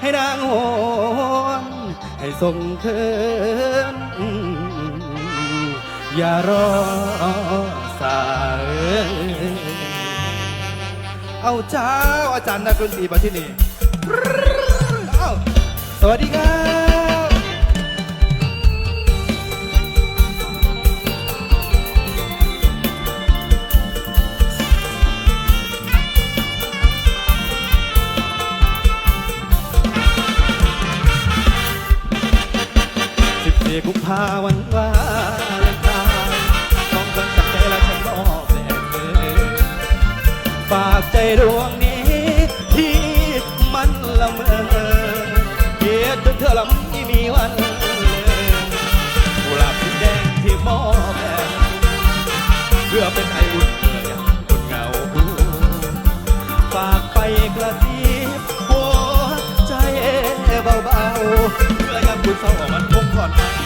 ให้นางโหนให้ส่งคืนอย่ารอสายเอาเจ้าอาจารย์นักดนตรีมาที่นี่เอาสวัสดีครับ กุมภาวันวาเลนไทน์ของคนจับใจและฉันบอกแดงเลยฝากใจดวงนี้ที่มันละเมอเกียดจนเธอละไม่มีวันเลยกุหลาบสีแดงที่มอบแด่เพื่อเป็นไออุ่นเพื่อยังคนเหงาฝากไปกระซิบหัวใจเบาๆเพื่อยามคุณเศร้าออกมันคงก่อนไป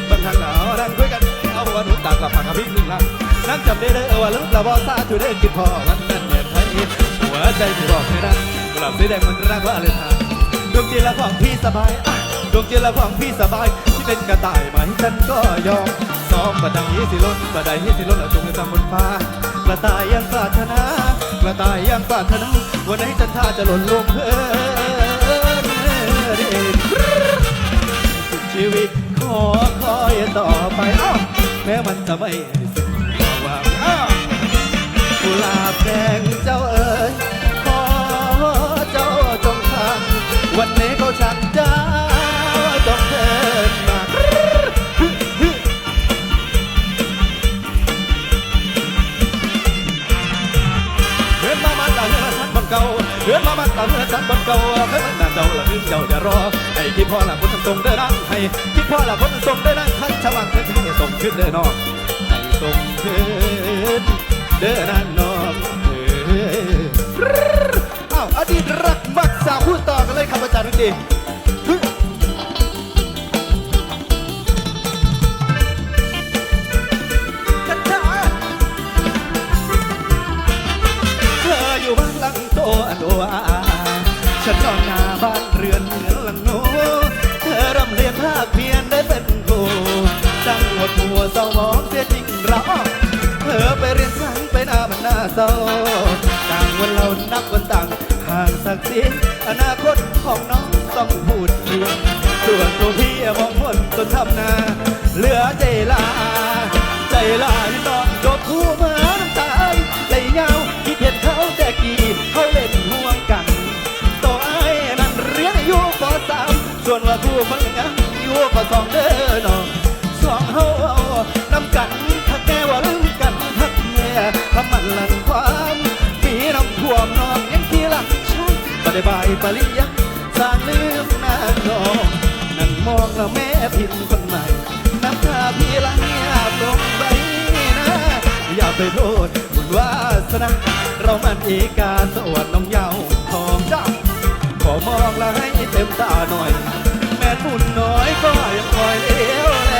ดบนทางหนาวนั่งคุยกันเอาวันนุ่นตากลับปากกับพี่หนึ่งลังนั่งจำได้เลยเอาว่าลืมละบอซาจุดเด็กกินพอวันนั้นเนี่ยไทยหัวใจที่บอกให้รักกลับสีแดงมันรักว่าเลยทางดวงจิตละของพี่สบายดวงจิตละของพี่สบายที่เป็นกระต่ายไหมฉันก็ยอมซ้อมประดังยี่สิล้นประดัยยี่สิล้นแล้วจงให้ตามบนฟ้ากระต่ายยังปรารถนากระต่ายยังปรารถนาวันไหนจันทราจะหล่นลงเพลินเด่นสุดชีวิต อคอยต่อไปอ้าวแม้มันจะไม่สุดหวังอ้าวกุหลาบแดงเจ้าเอ๋ยขอเจ้าจงทำวันนี้เขาชักเจ้าต้องเดินมาเฮือนมามันต่าเฮือนฉันบนเก่าเฮือนมามันต่าเฮือนฉันบนเก่าเฮือนมันต่าเจ้าละลืมเจ้าอย่ารอไอ้คิดพ่อละคนส่งเดินนั่งให้ คิดพ่อละคนส่งเดินนั่งทันชาวบ้านเพื่อนที่ส่งขึ้นเดินนอกให้ส่งขึ้นเดินนั่นนอกเอออ้าวอดีตรักมักสาวพูดต่อกันเลยครับอาจารย์ดนตรีฮึกันจ้าเธออยู่บ้านหลังโตอันโออาฉันนอนหน้าบ้านาคเพียนได้เป็นครูจังหวดหัวเศร้ามองเสียจริงเราเธอไปเรียนสังไปหน้ามันหน้าเศร้าต่างวันเรานับวันต่างห่างสักสิ้นอนาคตของน้องต้องพูดถึงส่วนตัวพี่มองพ้นจนทำนาเหลือใจลา ใจลาที่ตองจบคู่เหมือนน้ำตายไหลเงาคิดเห็นเขาแต่กี่เขาเล่นห่วงกันตัวไอ้นั่นเรียนอยู่ปสามส่วนว่าผู้คนยัง อยู่ปสองเด้อน้องสองเฮาเอานำกันถ้าแกว่าลืมกันทักแม่ทำมันหลังความปีน้ำท่วมนองยังขี้หลังฉันปฏิบายปริญญาสร้างลืมนาน้องนั่งมองแล้วแม่พิมพ์คนใหม่น้ำตาพี่ไหลอาบลงไปนะอย่าไปโทษบุญวาสนาเรามันเอกาสวดน้องเยาวทองจ้าขอมองแล้วให้เต็มตาหน่อย แม่ทุนน้อยก็ยังคอยเลี้ยวแล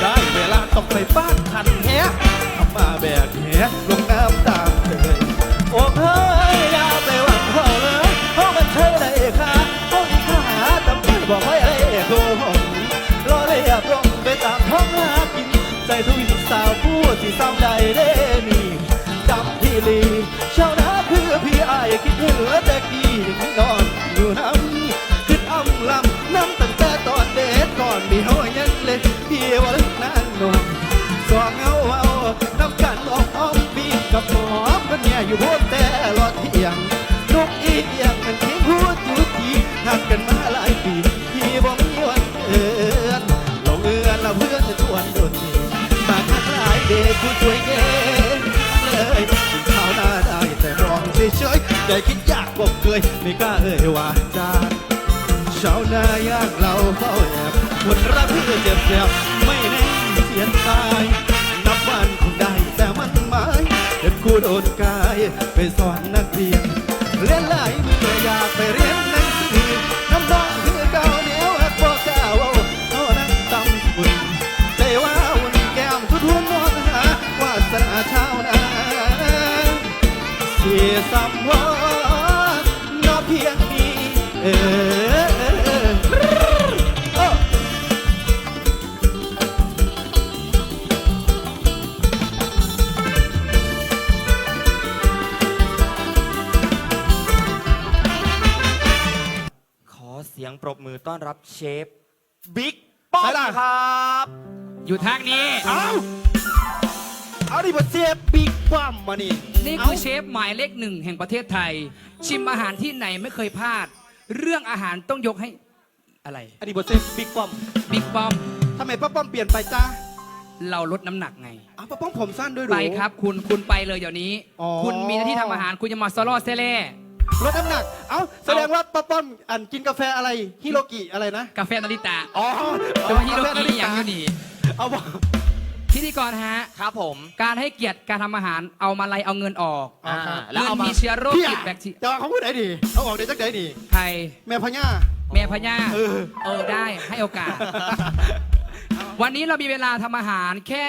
ได้เวลาต้องไปบ้านทันแฮะทำมาแบกแฮะลงน้ำตามเคยโอ้เฮ้ยอย่าไปหวังเขาเลยเพราะมันเธอได้ค่ะต้องขาตำรวจบอกให้ไอ้โกหกรอเรียบร้องไปตามท้องหากิน ใจทุกสาวผู้ที่เศร้าใดเด้มีจำที่ลีชาวนาคือพี่ไอายคิดถึงแต่กี้นอน เฉยๆได้คิดยากกว่าเคยไม่กล้าเอ่ยว่าจาชาวนายากเราเฝ้าแอบคนรักเพื่อเจ็บแสบไม่แน่เสียตายนับวันคงได้แต่มันหมายเด็กกูโดนกายไปสอนนักเรียน สัมวานอเพียงนี้เออเออเออเออขอเสียงปรบมือต้อนรับเชฟบิ๊กป้อมใช่ล่ะครับ อยู่ทางนี้ เอาเอาดิบทเสียบิ๊กปั้มมานี่ นี่คือเชฟหมายเลขหนึ่งแห่งประเทศไทย ชิมอาหารที่ไหนไม่เคยพลาด เรื่องอาหารต้องยกให้อะไรอันนี้บทเสียบิ๊กปั้มบิ๊กป้อมทำไมป้าป้อมเปลี่ยนไปจ้าเราลดน้ำหนักไง อ้าวป้าป้อมผมสั้นด้วยเหรอ ไปครับ คุณคุณไปเลยเดี๋ยวนี้ อ๋อ คุณมีหน้าที่ทำอาหารคุณจะมาซอลอเซเล่ลดน้ำหนัก เอ้าแสดงว่าป้าป้อมอันกินกาแฟอะไรฮิโรกิอะไรนะ กาแฟนาริตะอ๋อจะมาฮิโรกาแฟกินาฬิอย่างกาอยู่นี่เอาบอก พิธีกรฮะ ครับผม การให้เกียรติการทำอาหารเอามาลัยเอาเงินออกอ่าแล้แล้ววเอาเอามีมาเชื้อโรคพี่ติอะดแบคทีจะเอาเขาพูดไหนดีเอาออกได้จักไหนดีใครแม่พญ่า แม่พญาเออ เออได้ให้โอกาส วันนี้เรามีเวลาทำอาหารแค่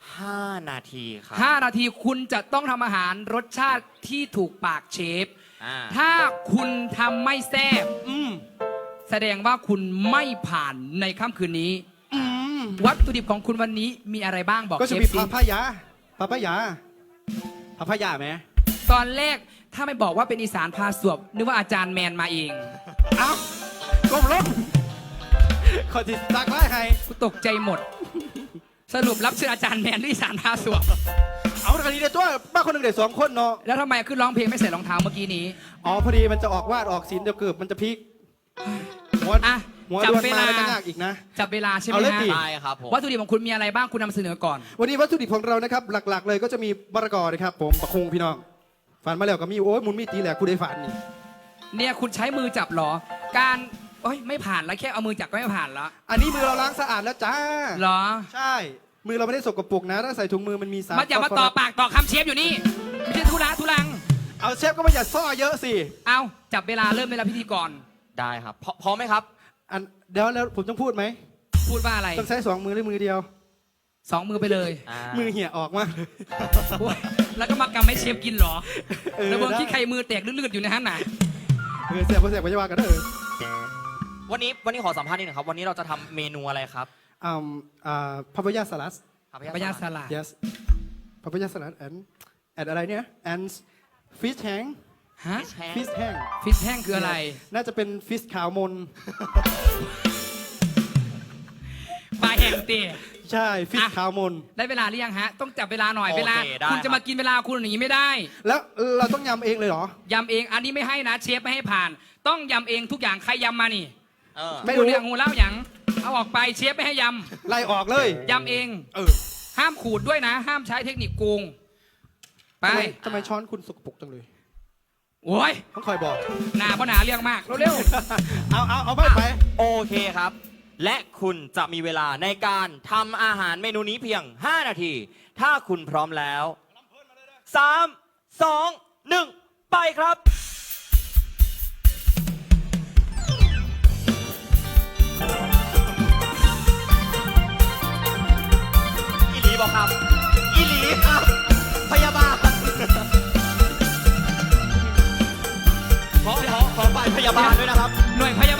5นาทีครับ5 นาทีคุณจะต้องทำอาหารรสชาติที่ถูกปากเชฟ อ่าถ้าคุณทำไม่แซ่บอืมแสดงว่าคุณไม่ผ่านในค่ำคืนนี้อืม วัตถุดิบของคุณวันนี้มีอะไรบ้างบอกก็เชจะฟมีสิพาพายาพาพายาพาพายาไหมตอนแรกถ้าไม่บอกว่าเป็นอีสานพาสวบนึกว่าอาจารย์แมนมาเองเอ้าก้มลงขอจิตตักไล่ให้กูตกใจหมด สรุปรับเชิญอาจารย์แมนหรืออีสานพาสวบเอาคดีเดียวตัวบ้านคนหนึ่งเด็กสองคนเนาะแล้วทำไมขึ้นร้องเพลงไม่ใส่รองเท้าเมื่อกี้นี้อ๋อพอดีมันจะออกวาดออกศิลป์เดี๋ยวเกือบมันจะพลิกหัวอะ หัวจับดวนเวมาลา แล้วก็ยากอีกนะ จับเวลาใช่ไหมเอาเลยฮะดิได้ครับผม วัตถุดิบของคุณมีอะไรบ้างคุณนำเสนอก่อน วันนี้วัตถุดิบของเรานะครับ หลักๆ เลยก็จะมีมะละกอนะครับ ผมประคงพี่น้องฝันมาแล้วก็มีโอ้ยหมุนมีดตีแหลกกูได้ฝันนี่เนี่ยคุณใช้มือจับเหรอ การโอ้ยไม่ผ่านแล้วแค่เอามือจับก็ไม่ผ่านแล้วอันนี้มือเราล้างสะอาดแล้วจ้าเหรอ ใช่ มือเราไม่ได้สกปรกนะถ้าใส่ถุงมือมันมีสารมาอย่ามาต่อปากต่อคำเชฟอยู่นี่ไม่ใช่ทุระทุลัง เอาเชฟก็ไม่อย่าซ่อเยอะสิเอาจับเวลาเริ่มเวลาพิธีกรได้ครับพร้อพร้อมไหมครับ อันเดี๋ยวแล้วผมต้องพูดไหมพูดว่าอะไรต้องใช้สองมือหรือมือเดียว สองมือไปเลยอ่ามือเหี่ยออกมากเลย โอ้ยแล้วก็มากำให้เชฟกินเหรอเออแล้วเบางได้ ที่ใครมือแตกลื่นๆอยู่ในห้างไหนะเออเสียบเสียบไปจะว่ากันเถอะวันนี้วันนี้ขอสัมภาษณ์นิดหนึ่งครับ วันนี้เราจะทำเมนูอะไรครับอ่าอ่าพาพายาสลัดปยาสลัด yes พาพายาสลัด and and อะไรเนี่ย and fish hang ฮะ fish hang ฟิชแห้งคืออะไร น่าจะเป็นฟิสขาวมน ปลาแห้งเตะใช่ ฟิสอะขาวมน ได้เวลาหรือยังฮะ ต้องจับเวลาหน่อยโอเคเวลาได้คุณจะครับมากินเวลาคุณอย่างนี้ไม่ได้ แล้วเราต้องยำเองเลยเหรอ ยำเอง อันนี้ไม่ให้นะ เชฟไม่ให้ผ่าน ต้องยำเองทุกอย่าง ใครยำมานี่เออไม่รู้เรื่องงูเล่าอย่าง เอาออกไป เชฟไม่ให้ยไล่ออกเลยำยำเอง เออ ห้ามขูดด้วยนะ ห้ามใช้เทคนิคโกง ไปทำไมทำไมช้อนคุณสกปรกจังเลย โอ้ยต้องคอยบอก หนาเพราะหนาเรื่องมาก เร็วเอาเอาเอาไปไปโอเคครับ และคุณจะมีเวลาในการทำอาหารเมนูนี้เพียง 5 นาที ถ้าคุณพร้อมแล้ว 3 2 1 ไปครับ พยาบาลด้วยนะครับ หน่วยพยา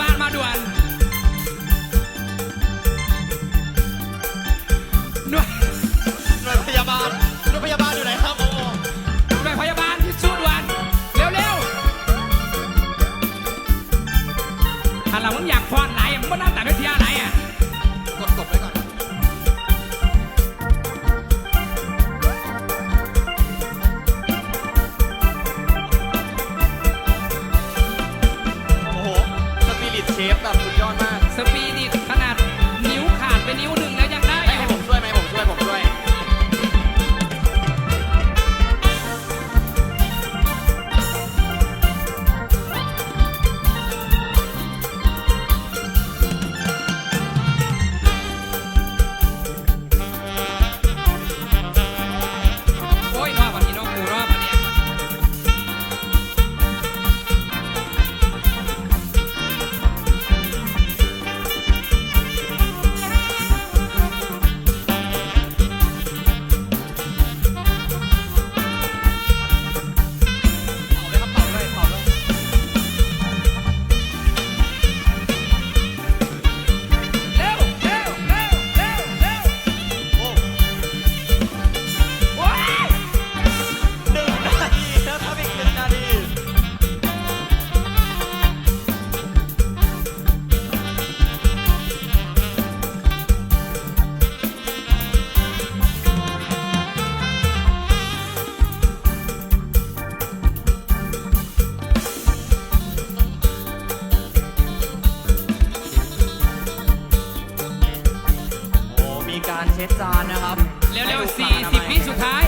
บาล การเช็ดจานนะครับเร็วให้ถูกๆหลัสี่กอนาสิบมัยวิสุดท้าย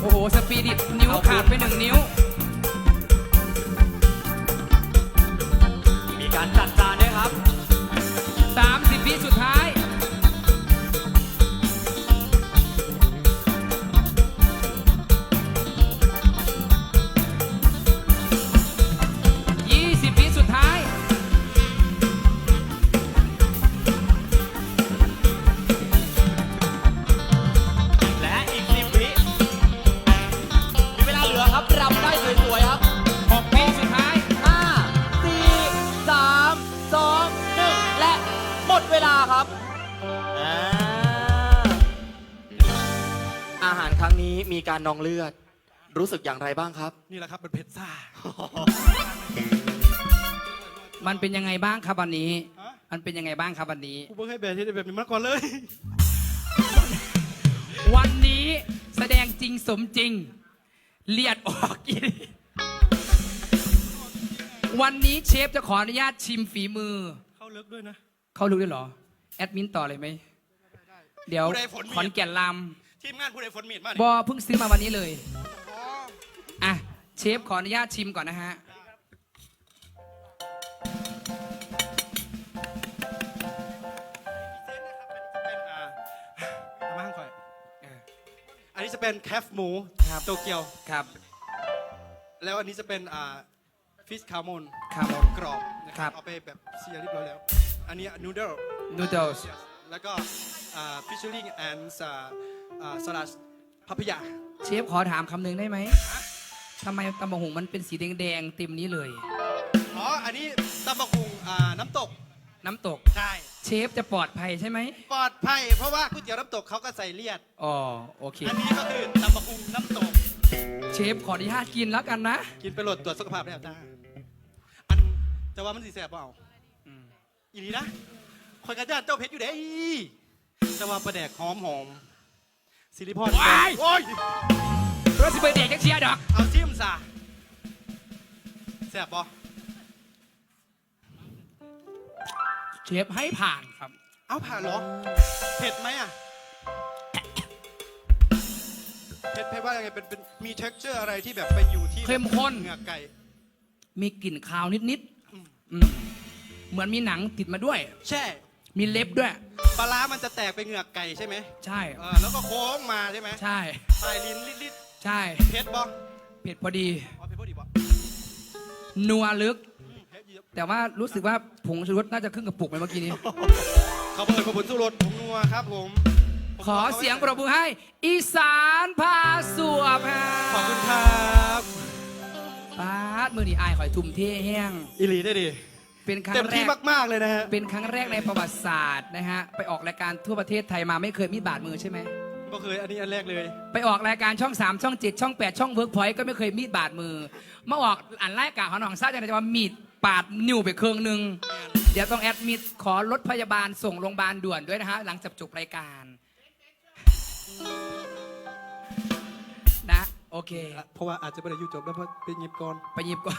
โอ้โห สปีดิตนิ้วขาดไปหนึ่งนิ้ว มีการจัดจานด้วยครับสามสิบวิสุดท้ายยี่ หารครั้งนี้มีการนองเลือด รู้สึกอย่างไรบ้างครับ นี่แหละครับมันเผ็ดซ่า มันเป็นยังไงบ้างครับวันนี้ ฮะ มันเป็นยังไงบ้างครับวันนี้ กูเพิ่งให้แบบที่ได้แบบนี้มาก่อนเลย วันนี้แสดงจริงสมจริง เลียดออกกินวันนี้เชฟจะขออนุญาตชิมฝีมือ เข้าลึกด้วยนะ เขารู้ด้วยเหรอ แอดมินต่อเลยไหม เดี๋ยวผู้ใดฝนมี ขอนแก่นล ทีมงานผู้ใดฝนมีดมาำเนี่ยบอเพิ่งซื้อมาวันนี้เลย อะ เชฟขออนุญาตชิมก่อนนะฮะ เป็นอ่าเอามาข้างก่อนเอออันนี้จะเป็นแคฟหมูครับ โตเกียว ครับ แล้วอันนี้จะเป็นอ่าฟิชคาร์โมนครับผม กรอบนะคครัรับ บเอาไปแบบเสียเรียบร้อยแล้ว อันนี้นูเดิล นูเดิลส์แล้วก็ฟิชเชอร์ลิงแอนด์ สลัดพัพยาเชฟขอถามคำหนึ่งได้ไหมทำไมตำบะหงมันเป็นสีแดงๆเต็มนี้เลย อ๋ออันนี้ตำบักหุงอ่าน้ำตกน้ำตก ใช่เชฟจะปลอดภัยใช่ไหมปลอดภัยเพราะว่าก๋วยเตี๋ยวน้ำตกเขาก็ใส่เลียด อ๋อโอเค อันนี้ก็คือตำบักหุงน้ำตก เชฟขออนุญาตกินแล้วกันนะกินไปโหลดตรวจสุขภาพได้จ้าอันจะว่ามันสีแสบเปล่าอืมอีนี้นะคอยกระจานเจ้าเพชรอยู่เด้จะว่าประแดกหอมหอม สิริพรว้ายโอ้ยรถสิเบอร์เด็กยังเชียร์ดอก เอาซิมซะแสบปะเชฟให้ผ่านครับ เอาผ่านเหรอ เผ็ดไหมอะ เผ็ดเผ็ดว่ายังไงเป็นเป็นมี texture อะไรที่แบบไปอยู่ที่เข้มข้น เหงือกไก่ มีกลิ่นคาวนิดอืมๆอืมเหมือนมีหนังติดมาด้วยแช่ มีเล็บด้วย ปลาร้ามันจะแตกไปเหงือกไก่ใช่ไหมใช่ เออแล้วก็โค้งมาใช่ไหมใช่ ปลายลิ้นลิดใช่ ๆเผ็ดบ่เผ็ดพอดี อ๋อเผ็ดพอดีบ่นัวลึก อืมเผ็ดเยอะแต่ว่ารู้สึกว่าผงชูรสน่าจะครึ่งกระปุกไปเมื่อกี้นี้ เขาเปิดขบวนสู้รถผมนัวครับผมผมขอเสียงปรบมือให้ อีสานพาสวบฮะขอบคุณครับปาดมือนีอายขอยทุ่มเทแห้งอิลีได้ดิ เป็นครั้เต็งมแรที่ก มาก ๆ เลยนะฮะเป็นครั้งแรกในประวัติศาสตร์นะฮะ ไปออกรายการทั่วประเทศไทยมาไม่เคยมีบาดมือใช่ไหม ก็เคยอันนี้อันแรกเลย ไปออกรายการช่อง 3 ช่อง 7 ช่อง 8 ช่องเวิร์กพอยต์ก็ไม่เคยมีดบาดมือ มาออกอันรายการของหนองซ่าจะจะว่ามีดปาดนิ้วไปเครื่องหนึ่งเดี๋ยวต้องแอดมิดขอรถพยาบาลส่งโรงพยาบาลด่วนด้วยนะฮะ หลังจากจบรายการ โอเค เพราะว่าอาจจะไม่ได้อยู่จบแล้วเพราะเป็นเงียบก่อน ไปหยิบก่อน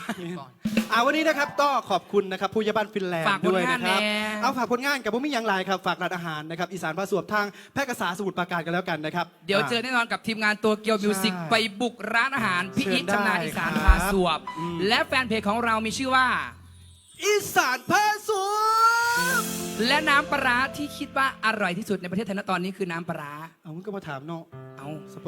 อ่าวันนี้นะครับก็ขอบคุณนะครับผู้ยาบันฟินแลนด์ฝากผลด้วยงานนะครับ แน่ เอาฝากผลงานกับผมมีอย่างไรครับฝากร้านอาหารนะครับอีสานพาสวบทางแพร่กษาสมุทรปราการกันแล้วกันนะครับ เดี๋ยวเจอแน่นอนกับทีมงานตัวเกียวมิวสิกใช่ไปบุกร้านอาหารพี่เชิญอีทชำนาญได้อีสานครับพาสวบ อืม และแฟนเพจของเรามีชื่อว่า อีสานพาสวบและน้ำปลาร้าที่คิดว่าอร่อยที่สุดในประเทศไทยณตอนนี้คือน้ำปลาร้าเอามึงก็มาถามเนาะเอา สปอน